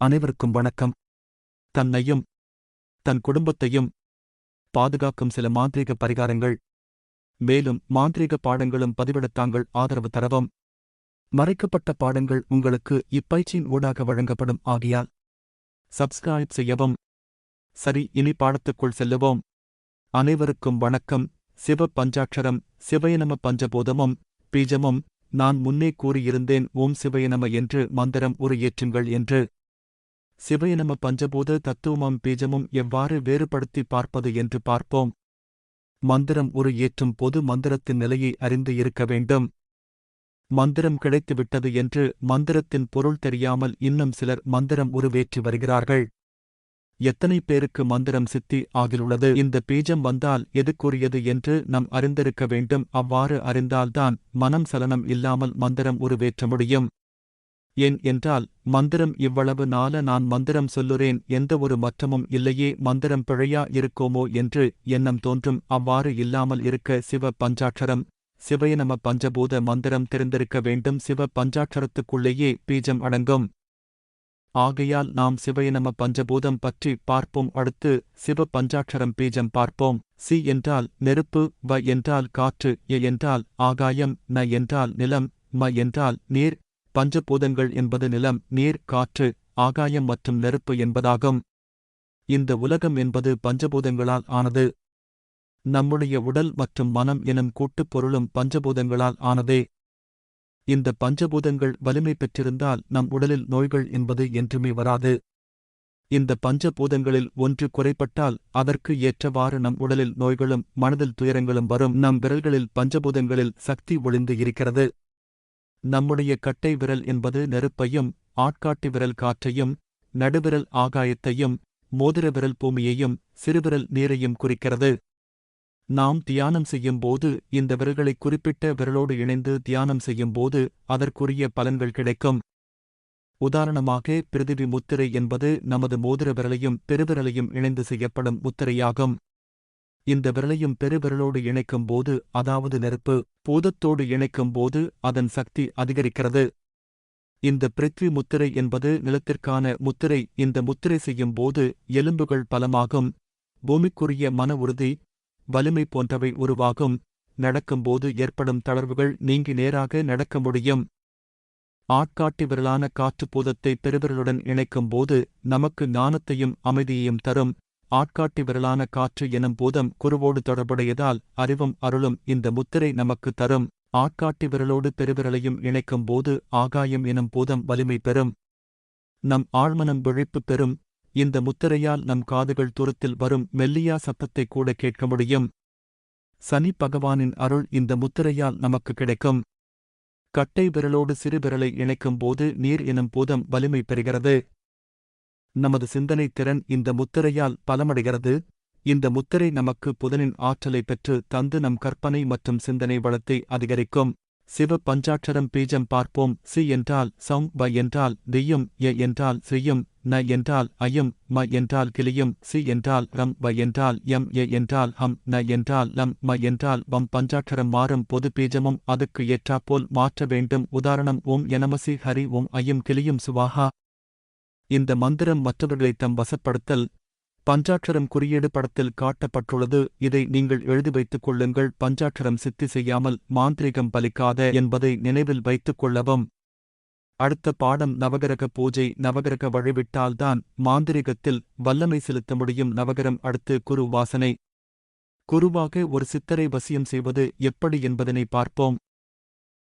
அனைவருக்கும் வணக்கம். தன்னையும் தன் குடும்பத்தையும் பாதுகாக்கும் சில மாந்திரீக பரிகாரங்கள். மேலும் மாந்திரீக பாடங்களும் பதிவிட தாங்கள் ஆதரவு தரவும். மறைக்கப்பட்ட பாடங்கள் உங்களுக்கு இப்பயிற்சியின் ஊடாக வழங்கப்படும் ஆகியால் சப்ஸ்கிரைப் செய்யவும். சரி இனி பாடத்துக்குள் செல்லுவோம். அனைவருக்கும் வணக்கம். சிவ பஞ்சாட்சரம் சிவயநம பஞ்சபோதமும் பீஜமும் நான் முன்னே கூறியிருந்தேன் ஓம் சிவயநம என்று மந்திரம் உரு என்று. சிவயநம பஞ்சபூத தத்துவமும் பீஜமும் எவ்வாறு வேறுபடுத்தி பார்ப்பது என்று பார்ப்போம். மந்திரம் உரு ஏற்றும் பொது மந்திரத்தின் நிலையை அறிந்து இருக்க வேண்டும். மந்திரம் கிடைத்துவிட்டது என்று மந்திரத்தின் பொருள் தெரியாமல் இன்னும் சிலர் மந்திரம் உருவேற்றி வருகிறார்கள். எத்தனை பேருக்கு மந்திரம் சித்தி ஆகிலுள்ளது இந்த பீஜம் வந்தால் எதுக்குரியது என்று நம் அறிந்திருக்க வேண்டும். அவ்வாறு அறிந்தால்தான் மனம் சலனம் இல்லாமல் மந்திரம் உருவேற்ற முடியும். ஏன் என்றால் மந்திரம் இவ்வளவு நாள நான் மந்திரம் சொல்லுறேன் எந்த ஒரு மற்றமும் இல்லையே மந்திரம் பிழையா இருக்கோமோ என்று எண்ணம் தோன்றும். அவ்வாறு இல்லாமல் இருக்க சிவ பஞ்சாட்சரம் சிவயநம பஞ்சபூத மந்திரம் தெரிந்திருக்க வேண்டும். சிவ பஞ்சாட்சரத்துக்குள்ளேயே பீஜம் அடங்கும். ஆகையால் நாம் சிவயநம பஞ்சபூதம் பற்றி பார்ப்போம். அடுத்து சிவ பஞ்சாட்சரம் பீஜம் பார்ப்போம். சி என்றால் நெருப்பு வ என்றால் காற்று எ என்றால் ஆகாயம் ந என்றால் நிலம் ம என்றால் நீர் பஞ்சபூதங்கள் என்பது நிலம் நீர் காற்று ஆகாயம் மற்றும் நெருப்பு என்பதாகும். இந்த உலகம் என்பது பஞ்சபூதங்களால் ஆனது. நம்முடைய உடல் மற்றும் மனம் எனும் கூட்டுப் பொருளும் பஞ்சபூதங்களால் ஆனதே. இந்த பஞ்சபூதங்கள் வலிமை பெற்றிருந்தால் நம் உடலில் நோய்கள் என்பது என்றுமே வராது. இந்த பஞ்சபூதங்களில் ஒன்று குறைபட்டால் அதற்கு ஏற்றவாறு நம் உடலில் நோய்களும் மனதில் துயரங்களும் வரும். நம் விரல்களில் பஞ்சபூதங்களில் சக்தி ஒளிந்து இருக்கிறது. நம்முடைய கட்டை விரல் என்பது நெருப்பையும் ஆட்காட்டி விரல் காற்றையும் நடுவிரல் ஆகாயத்தையும் மோதிர விரல் பூமியையும் சிறுவிரல் நீரையும் குறிக்கிறது. நாம் தியானம் செய்யும்போது இந்த விரல்களை குறிப்பிட்ட விரலோடு இணைந்து தியானம் செய்யும்போது அதற்குரிய பலன்கள் கிடைக்கும். உதாரணமாக பிரிதிவி முத்திரை என்பது நமது மோதிர விரலையும் பெருவிரலையும் இணைந்து செய்யப்படும் முத்திரையாகும். இந்த விரலையும் பெருவிரலோடு இணைக்கும் போது அதாவது நெருப்பு பூதத்தோடு இணைக்கும் போது அதன் சக்தி அதிகரிக்கிறது. இந்த பிருத்வி முத்திரை என்பது நிலத்திற்கான முத்திரை. இந்த முத்திரை செய்யும் போது எலும்புகள் பலமாகும். பூமிக்குரிய மன உறுதி வலிமை போன்றவை உருவாகும். நடக்கும்போது ஏற்படும் தளர்வுகள் நீங்கி நேராக நடக்க முடியும். ஆட்காட்டி விரலான காற்றுப்பூதத்தை பெருவிரலுடன் இணைக்கும் போது நமக்கு ஞானத்தையும் அமைதியையும் தரும். ஆட்காட்டி விரலான காற்று எனும் பூதம் குருவோடு தொடர்புடையதால் அறிவும் அருளும் இந்த முத்திரை நமக்கு தரும். ஆட்காட்டி விரலோடு பெருவிரலையும் இணைக்கும் போது ஆகாயம் எனும் பூதம் வலிமை பெறும். நம் ஆழ்மனம் விழிப்பு பெறும். இந்த முத்திரையால் நம் காதுகள் தூரத்தில் வரும் மெல்லியா சத்தத்தை கூட கேட்க முடியும். சனி பகவானின் அருள் இந்த முத்திரையால் நமக்கு கிடைக்கும். கட்டை விரலோடு சிறு விரலை இணைக்கும் போது நீர் எனும் பூதம் வலிமை பெறுகிறது. நமது சிந்தனை திறன் இந்த முத்திரையால் பலமடைகிறது. இந்த முத்திரை நமக்கு புதனின் ஆற்றலை பெற்று தந்து நம் கற்பனை மற்றும் சிந்தனை வளத்தை அதிகரிக்கும். சிவ பஞ்சாட்சரம் பீஜம் பார்ப்போம். சி என்றால் சம் வ என்றால் தியும் எ என்றால் சியும் ந என்றால் ஐயும் ம என்றால் கிளியும் சி என்றால் ரம் வ என்றால் எம் எ என்றால் ஹம் ந என்றால் லம் ம என்றால் வம் பஞ்சாட்சரம் மாறும் பொது பீஜமும் அதுக்கு ஏற்றாப்போல் மாற்ற வேண்டும். உதாரணம் ஓம் எனமசி ஹரி ஓம் ஐயும் கிளியும் சுவாஹா. இந்த மந்திரம் மற்றவர்களை தம் வசப்படுத்தல் பஞ்சாட்சரம் குறியீடு படத்தில் காட்டப்பட்டுள்ளது. இதை நீங்கள் எழுதி வைத்துக் கொள்ளுங்கள். பஞ்சாட்சரம் சித்தி செய்யாமல் மாந்திரிகம் பலிக்காத என்பதை நினைவில் வைத்துக் கொள்ளவும். அடுத்த பாடம் நவகிரக பூஜை. நவகிரக வழிவிட்டால்தான் மாந்திரிகத்தில் வல்லமை செலுத்த முடியும். நவகரம் அடுத்து குரு வாசனை. குருவாக ஒரு சித்தரை வசியம் செய்வது எப்படி என்பதனை பார்ப்போம்.